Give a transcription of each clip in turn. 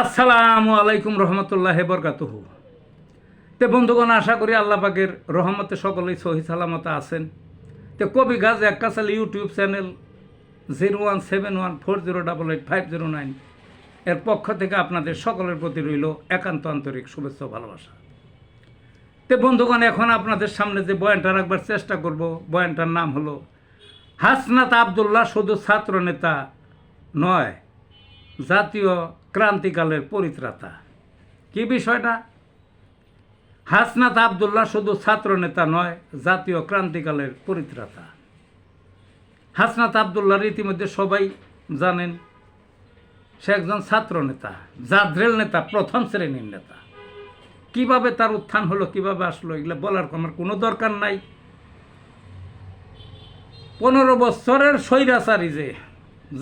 আসসালামু আলাইকুম রহমতুল্লাহ বরকাতুহ। তে বন্ধুগণ, আশা করি আল্লাহ পাকের রহমতে সকলেই সহি সালামতে আছেন। তে কবি গাজ একাসাল YouTube channel zero one seven one four zero double eight five zero nine এর পক্ষ থেকে আপনাদের সকলের প্রতি রইল একান্ত আন্তরিক শুভেচ্ছা ভালোবাসা। তে বন্ধুগণ, এখন আপনাদের সামনে যে বয়ানটা রাখবার চেষ্টা করব, বয়ানটার নাম হলো, হাসনাত আবদুল্লাহ শুধু ছাত্র নেতা নয়, জাতীয় ক্রান্তিকালের পরিত্রাতা। কি বিষয়টা? হাসনাত আবদুল্লাহ শুধু ছাত্র নেতা নয়, জাতীয় ক্রান্তিকালের পরিত্রাতা। হাসনাত আবদুল্লাহর ইতিমধ্যে সবাই জানেন, সে একজন ছাত্র নেতা, জাদ্রেল নেতা, প্রথম শ্রেণির নেতা। কীভাবে তার উত্থান হলো, কীভাবে আসলো, এগুলো বলার আমার কোনো দরকার নাই। পনেরো বছরের স্বৈরাচারী যে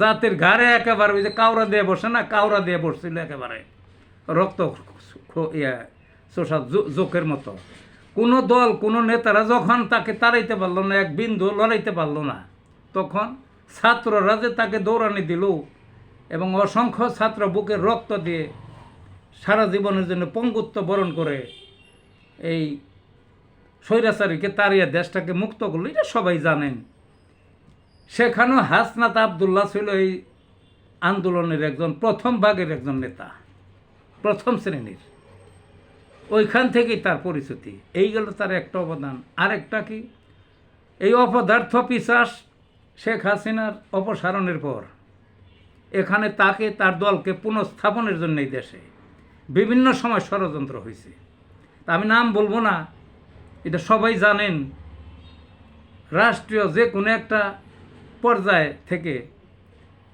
জাতির ঘাড়ে একেবারে ওই যে কাউরা দিয়ে বসে না কাউরা দিয়ে বসছিল একেবারে। রক্ত ইয়া, শোষা জোকের মতো। কোনো দল, কোনো নেতারা যখন তাকে তাড়াইতে পারল না, এক বিন্দু লড়াইতে পারল না, তখন ছাত্ররা যে তাকে দৌড়ানি দিল এবং অসংখ্য ছাত্র বুকে রক্ত দিয়ে সারা জীবনের জন্য পঙ্গুত্ব বরণ করে এই স্বৈরাচারীকে তাড়িয়ে দেশটাকে মুক্ত করল, এটা সবাই জানেন। সেখানেও হাসনাত আবদুল্লাহ ছিল এই আন্দোলনের একজন প্রথম ভাগের একজন নেতা, প্রথম শ্রেণির। ওইখান থেকেই তার পরিচিতি। এই গেল তার একটা অবদান। আরেকটা কি? এই অপদার্থ পিসাস শেখ হাসিনার অপসারণের পর এখানে তাকে, তার দলকে পুনঃস্থাপনের জন্য এই দেশে বিভিন্ন সময় ষড়যন্ত্র হয়েছে। তা আমি নাম বলব না, এটা সবাই জানেন। রাষ্ট্রীয় যে কোনো একটা পর্যায় থেকে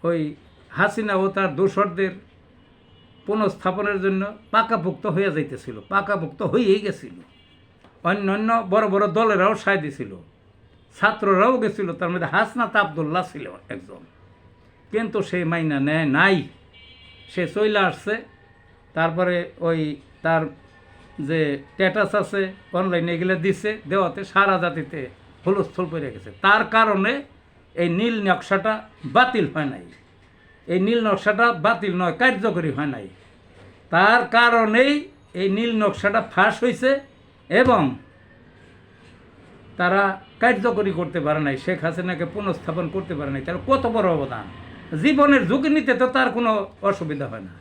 ওই হাসিনা ও তার দোসরদের পুনঃস্থাপনের জন্য পাকাপুক্ত হয়ে যাইতেছিল, পাকাপুক্ত হয়েই গেছিল। অন্য অন্য বড় বড় দলেরাও সায় দিছিল, ছাত্ররাও গেছিল, তার মধ্যে হাসনাত আবদুল্লাহ ছিল একজন। কিন্তু সেই মাইনা নেয় নাই, সে চইলা আসছে, তারপরে ওই তার যে স্ট্যাটাস আছে অনলাইনে এগুলো দিছে, দেওয়াতে সারা জাতিতে হুলস্থুল পড়ে গেছে। তার কারণে এই নীল নকশাটা বাতিল হয় নাই। এই নীল নকশাটা বাতিল নয়, কার্যকরী হয় নাই। তার কারণেই এই নীল নকশাটা ফাঁস হয়েছে এবং তারা কার্যকরী করতে পারে নাই, শেখ হাসিনাকে পুনঃস্থাপন করতে পারে নাই। তার কত বড় অবদান। জীবনের ঝুঁকি নিতে তো তার কোনো অসুবিধা হয় না।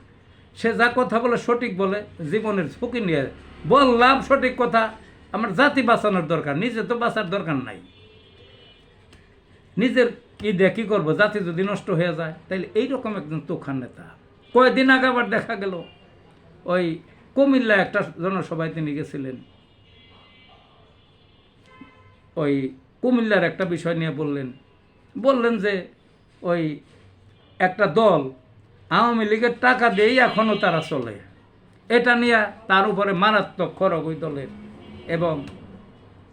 সে যা কথা বলে সঠিক বলে, জীবনের ঝুঁকি নিয়ে বললাম সঠিক কথা। আমার জাতি বাঁচানোর দরকার, নিজে তো বাঁচার দরকার নাই। নিজের কি কী করব? জাতি যদি নষ্ট হয়ে যায়, তাইলে এইরকম একজন তুখান নেতা। কয়েকদিন আগে আবার দেখা গেল, ওই কুমিল্লা একটা জনসভায় তিনি গেছিলেন। ওই কুমিল্লার একটা বিষয় নিয়ে বললেন। বললেন যে, ওই একটা দল আওয়ামী লীগের টাকা দিয়েই এখনও তারা চলে। এটা নিয়ে তার উপরে মারাত্মক খরগ ওই দলের এবং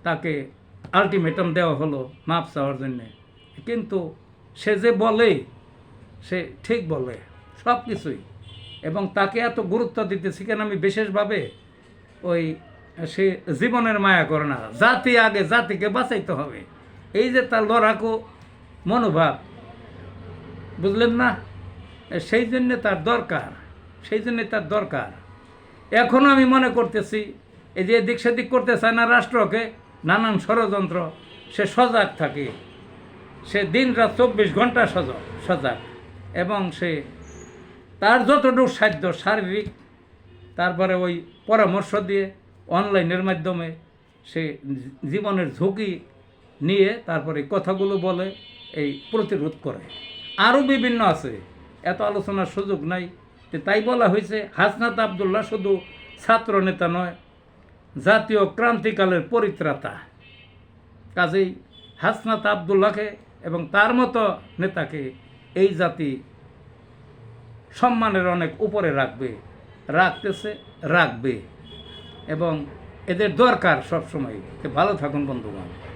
তাকে আলটিমেটাম দেওয়া হলো মাপ চাওয়ার জন্যে। কিন্তু সে যে বলে, সে ঠিক বলে, সব কিছুই। এবং তাকে এত গুরুত্ব দিতেছি কেন? আমি বিশেষভাবে ওই সে জীবনের মায়া করে না। জাতি আগে জাতিকে বাঁচাইতে হবে। এই যে তার লড়াকু মনোভাব, বুঝলেন না? সেই জন্যে তার দরকার, সেই জন্যে তার দরকার। এখনও আমি মনে করতেছি, এই যে এদিক সেদিক করতে চায় না রাষ্ট্রকে, নানান ষড়যন্ত্র, সে সজাগ থাকে। সে দিন রাত চব্বিশ ঘণ্টা সজাগ সজাগ। এবং সে তার যতটুকু সাধ্য শারীরিক, তারপরে ওই পরামর্শ দিয়ে অনলাইনের মাধ্যমে সে জীবনের ঝুঁকি নিয়ে তারপরে কথাগুলো বলে, এই প্রতিরোধ করে। আরও বিভিন্ন আছে। এত আলোচনার সুযোগ নাই তাই বলা হয়েছে হাসনাত আবদুল্লাহ শুধু ছাত্র নেতা নয়, জাতীয় ক্রান্তিকালের পরিত্রাতা। কাজেই হাসনাত আবদুল্লাহকে এবং তার মতো নেতাকে এই জাতি সম্মানের অনেক উপরে রাখবে, রাখতেছে, রাখবে। এবং এদের দরকার সবসময়। ভালো থাকুন, বন্ধুগণ।